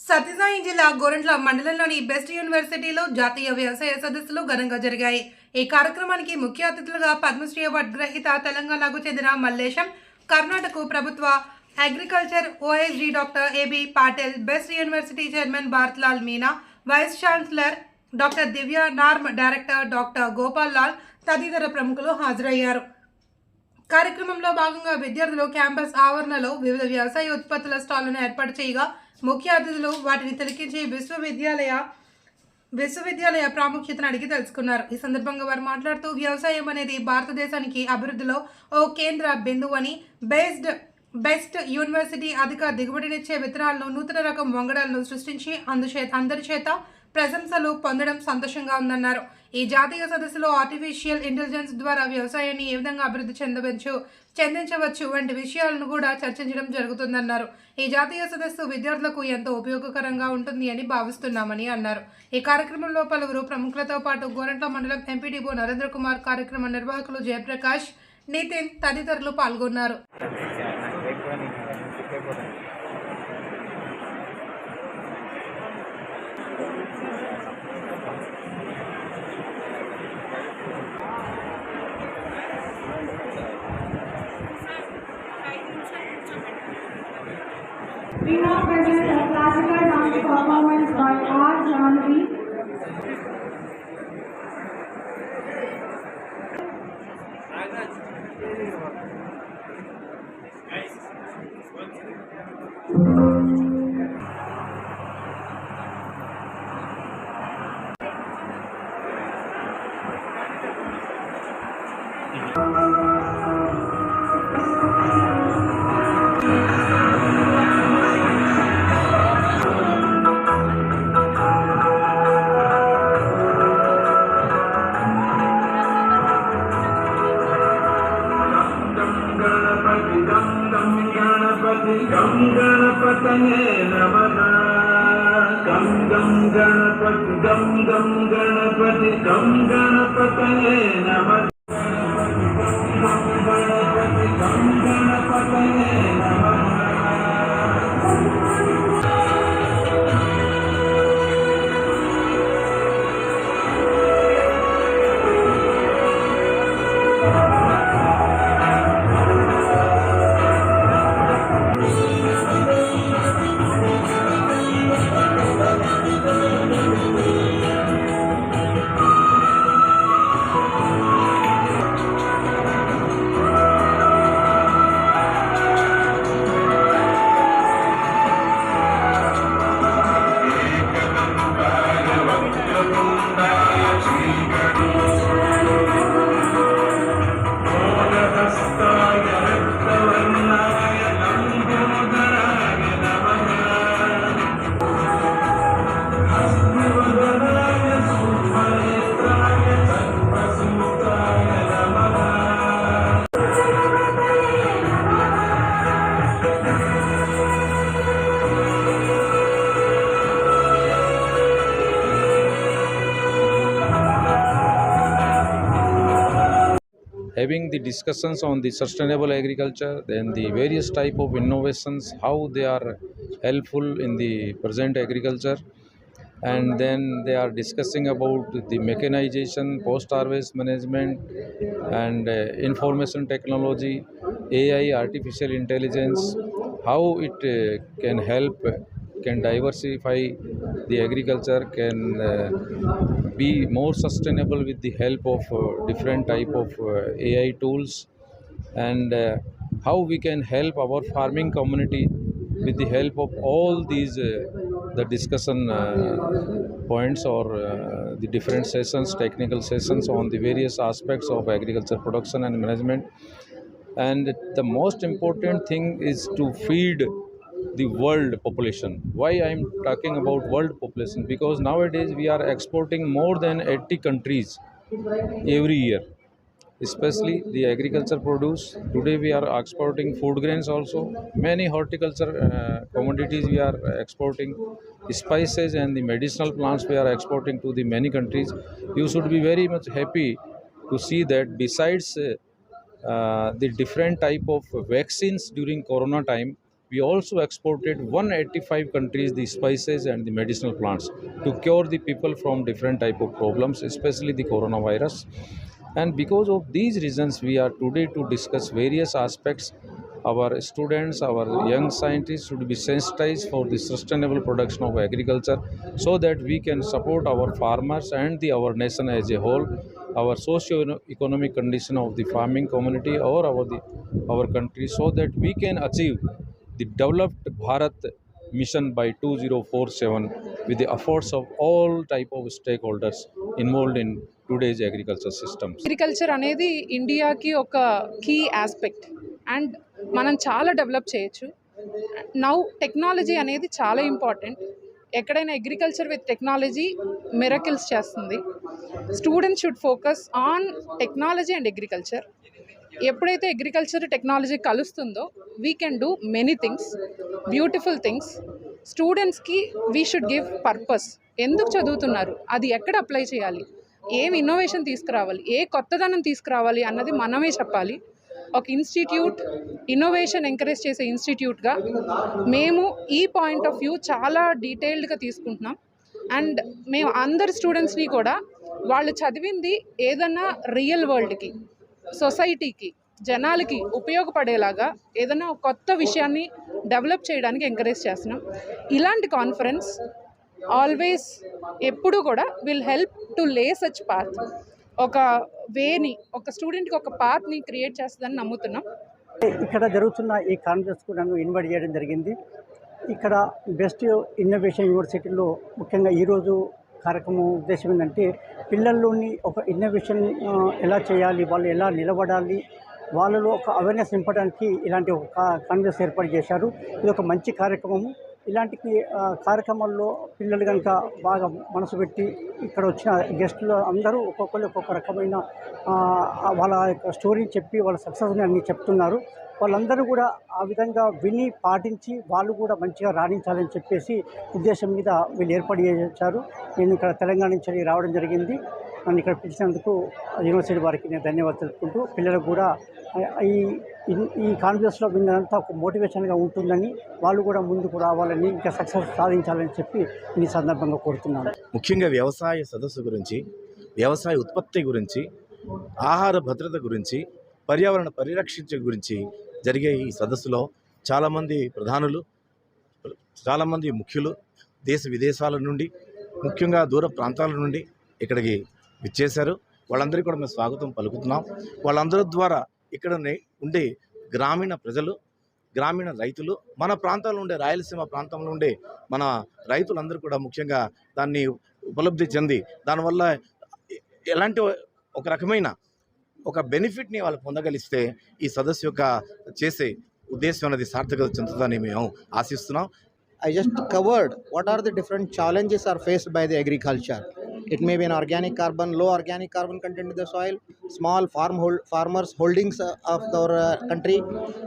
సత్యసాయి జిల్లా గోరంట్ల మండలంలోని బెస్ట్ యూనివర్సిటీలో జాతీయ వ్యవసాయ సదస్సులు ఘనంగా జరిగాయి. ఈ కార్యక్రమానికి ముఖ్య అతిథులుగా పద్మశ్రీ అవార్డు గ్రహీత తెలంగాణకు చెందిన మల్లేశం కర్ణాటక ప్రభుత్వ agriculture OSD doctor A B Patil best university chairman Bharatlal Meena vice chancellor doctor Divya norm director doctor Gopal Lal తదితర ప్రముఖులు హాజరయ్యారు. కార్యక్రమంలో భాగంగా విద్యార్థులు క్యాంపస్ ఆవరణలో వివిధ వ్యవసాయ ఉత్పత్తుల స్టాళ్ళను ఏర్పాటు చేయగా ముఖ్య అతిథులు వాటిని తిలకించి విశ్వవిద్యాలయ విశ్వవిద్యాలయ ప్రాముఖ్యతను అడిగి తెలుసుకున్నారు. ఈ సందర్భంగా వారు మాట్లాడుతూ వ్యవసాయం అనేది భారతదేశానికి అభివృద్ధిలో ఓ కేంద్ర బిందువు అని బేస్డ్ బెస్ట్ యూనివర్సిటీ అధిక దిగుబడినిచ్చే విత్తనాలను నూతన రకం వంగడాలను సృష్టించి అందుచేత అందరి చేత ప్రశంసలు పొందడం సంతోషంగా ఉందన్నారు. ఈ జాతీయ సదస్సులో ఆర్టిఫిషియల్ ఇంటెలిజెన్స్ ద్వారా వ్యవసాయాన్ని ఏ విధంగా అభివృద్ధి చెందవచ్చు చెందించవచ్చు వంటి విషయాలను కూడా చర్చించడం జరుగుతుందన్నారు. ఈ జాతీయ సదస్సు విద్యార్థులకు ఎంతో ఉపయోగకరంగా ఉంటుంది అని భావిస్తున్నామని అన్నారు. ఈ కార్యక్రమంలో పలువురు ప్రముఖులతో పాటు గోరంట్ల మండలం ఎంపీడీఓ నరేంద్ర కుమార్ కార్యక్రమ నిర్వాహకులు జయప్రకాష్ నితిన్ తదితరులు పాల్గొన్నారు. Performance by R. Janvi. గం గణపతయే నమ గం గం గణపతి గం గం గణపతి గం గణపతయే నమ having the discussions on the sustainable agriculture then the various type of innovations how they are helpful in the present agriculture. And then they are discussing about the mechanization post harvest management and uh, information technology ai artificial intelligence how it uh, can help can diversify the agriculture can uh, be more sustainable with the help of uh, different type of uh, ai tools. And uh, how we can help our farming community with the help of all these uh, the discussion uh, points or uh, the different sessions technical sessions on the various aspects of agriculture production and management. And the most important thing is to feed the world population. Why i am talking about world population? Because nowadays we are exporting more than 80 countries every year. Especially the agriculture produce. Today we are exporting food grains also. Many horticulture uh, commodities we are exporting. Spices and the medicinal plants we are exporting to the many countries. You should be very much happy to see that besides uh, uh, the different type of vaccines during corona time we also exported 185 countries the spices and the medicinal plants to cure the people from different type of problems especially the coronavirus. And because of these reasons we are today to discuss various aspects. Our students our young scientists should be sensitized for the sustainable production of agriculture so that we can support our farmers and the our nation as a whole. Our socio economic condition of the farming community or our the our country so that we can achieve the developed bharat mission by 2047 with the efforts of all type of stakeholders involved in today's agriculture systems agriculture అనేది ఇండియాకి ఒక key aspect and మనం చాలా develop చేయొచ్చు. Now technology అనేది చాలా important. ఎక్కడైనా agriculture with technology miracles చేస్తుంది. Students should focus on technology and agriculture. ఎప్పుడైతే agriculture technology కలుస్తుందో we can do many things beautiful things స్టూడెంట్స్కి వీ షుడ్ గివ్ పర్పస్ ఎందుకు చదువుతున్నారు? అది ఎక్కడ అప్లై చేయాలి? ఏం ఇన్నోవేషన్ తీసుకురావాలి? ఏ కొత్తదనం తీసుకురావాలి అన్నది మనమే చెప్పాలి. ఒక ఇన్స్టిట్యూట్ ఇన్నోవేషన్ ఎంకరేజ్ చేసే ఇన్స్టిట్యూట్గా మేము ఈ పాయింట్ ఆఫ్ వ్యూ చాలా డీటెయిల్డ్గా తీసుకుంటున్నాం. అండ్ మేము అందరు స్టూడెంట్స్ని కూడా వాళ్ళు చదివింది ఏదన్నా రియల్ వరల్డ్కి సొసైటీకి జనాలకి ఉపయోగపడేలాగా ఏదైనా కొత్త విషయాన్ని డెవలప్ చేయడానికి ఎంకరేజ్ చేస్తున్నాం. ఇలాంటి కాన్ఫరెన్స్ ఆల్వేస్ ఎప్పుడు కూడా will help to lay such path. ఒక వేని ఒక స్టూడెంట్కి ఒక పాత్ని క్రియేట్ చేస్తుందని నమ్ముతున్నాం. ఇక్కడ జరుగుతున్న ఈ కాన్ఫరెన్స్కు నన్ను ఇన్వైట్ చేయడం జరిగింది. ఇక్కడ బెస్ట్ ఇన్నోవేషన్ యూనివర్సిటీలో ముఖ్యంగా ఈరోజు కార్యక్రమం ఉద్దేశం ఏంటంటే పిల్లల్లోని ఒక ఇన్నోవేషన్ ఎలా చేయాలి వాళ్ళు ఎలా నిలబడాలి వాళ్ళలో ఒక అవేర్నెస్ నింపడానికి ఇలాంటి ఒక కాంగ్రెస్ కాన్ఫరెన్స్ ఏర్పాటు చేశారు. ఇది ఒక మంచి కార్యక్రమము. ఇలాంటి కార్యక్రమాల్లో పిల్లలు కనుక బాగా మనసు పెట్టి ఇక్కడ వచ్చిన గెస్టులు అందరూ ఒక్కొక్కరు ఒక్కొక్క రకమైన వాళ్ళ యొక్క స్టోరీని చెప్పి వాళ్ళ సక్సెస్ని అన్ని చెప్తున్నారు. వాళ్ళందరూ కూడా ఆ విధంగా విని పాటించి వాళ్ళు కూడా మంచిగా రాణించాలని చెప్పేసి ఉద్దేశం మీద వీళ్ళు ఏర్పాటు చేశారు. నేను ఇక్కడ తెలంగాణ నుంచి రావడం జరిగింది. నన్ను ఇక్కడ పిలిచినందుకు యూనివర్సిటీ వారికి నేను ధన్యవాదాలు తెలుపుకుంటూ పిల్లలకు కూడా ఈ ఈ- ఈ కాన్ఫరెన్స్లో విన్నదంతా ఒక మోటివేషన్గా ఉంటుందని వాళ్ళు కూడా ముందుకు రావాలని ఇంకా సక్సెస్ సాధించాలని చెప్పి ఈ సందర్భంగా కోరుతున్నాను. ముఖ్యంగా వ్యవసాయ సదస్సు గురించి వ్యవసాయ ఉత్పత్తి గురించి ఆహార భద్రత గురించి పర్యావరణ పరిరక్షించే గురించి జరిగే ఈ సదస్సులో చాలామంది ప్రధానులు చాలామంది ముఖ్యులు దేశ విదేశాల నుండి ముఖ్యంగా దూర ప్రాంతాల నుండి ఇక్కడికి విచ్చేశారు వాళ్ళందరికీ కూడా మేము స్వాగతం పలుకుతున్నాం. వాళ్ళందరి ద్వారా ఇక్కడ ఉండే గ్రామీణ ప్రజలు గ్రామీణ రైతులు మన ప్రాంతాల్లో ఉండే రాయలసీమ ప్రాంతంలో ఉండే మన రైతులందరూ కూడా ముఖ్యంగా దాన్ని ఉపలబ్ధి చెంది దానివల్ల ఎలాంటి ఒక రకమైన ఒక బెనిఫిట్ని వాళ్ళు పొందగలిస్తే ఈ సదస్సు యొక్క చేసే ఉద్దేశం అనేది సార్థకత చెందుతుందని మేము ఆశిస్తున్నాం. I just covered what are the different challenges are faced by the agriculture It may be an organic carbon, low organic carbon content in the soil, small farm hold, farmers holdings uh, of our uh, country,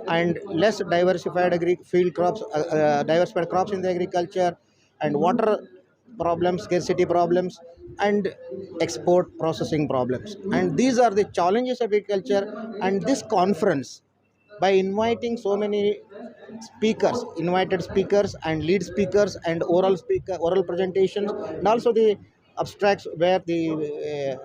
and less diversified agri field crops, uh, uh, diversified crops in the agriculture, and water problems, scarcity problems, and export processing problems. And these are the challenges of agriculture. And this conference, by inviting so many speakers, invited speakers and lead speakers and oral speaker, oral presentations, and also the abstracts where the uh,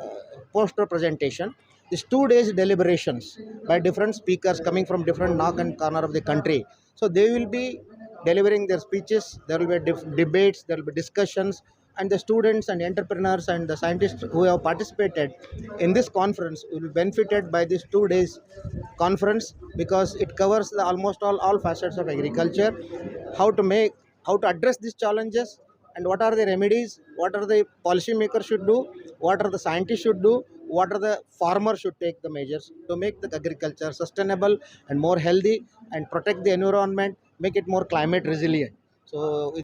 poster presentation. These two days deliberations by different speakers coming from different nook and corner of the country. So they will be delivering their speeches. There will be debates. There will be discussions. And the students and entrepreneurs and the scientists who have participated in this conference will be benefited by this two days conference because it covers the almost all, all facets of agriculture, how to make, how to address these challenges, and what are the remedies, what are the policymakers should do, what are the scientists should do, what are the farmers should take the measures to make the agriculture sustainable and more healthy and protect the environment, make it more climate resilient. So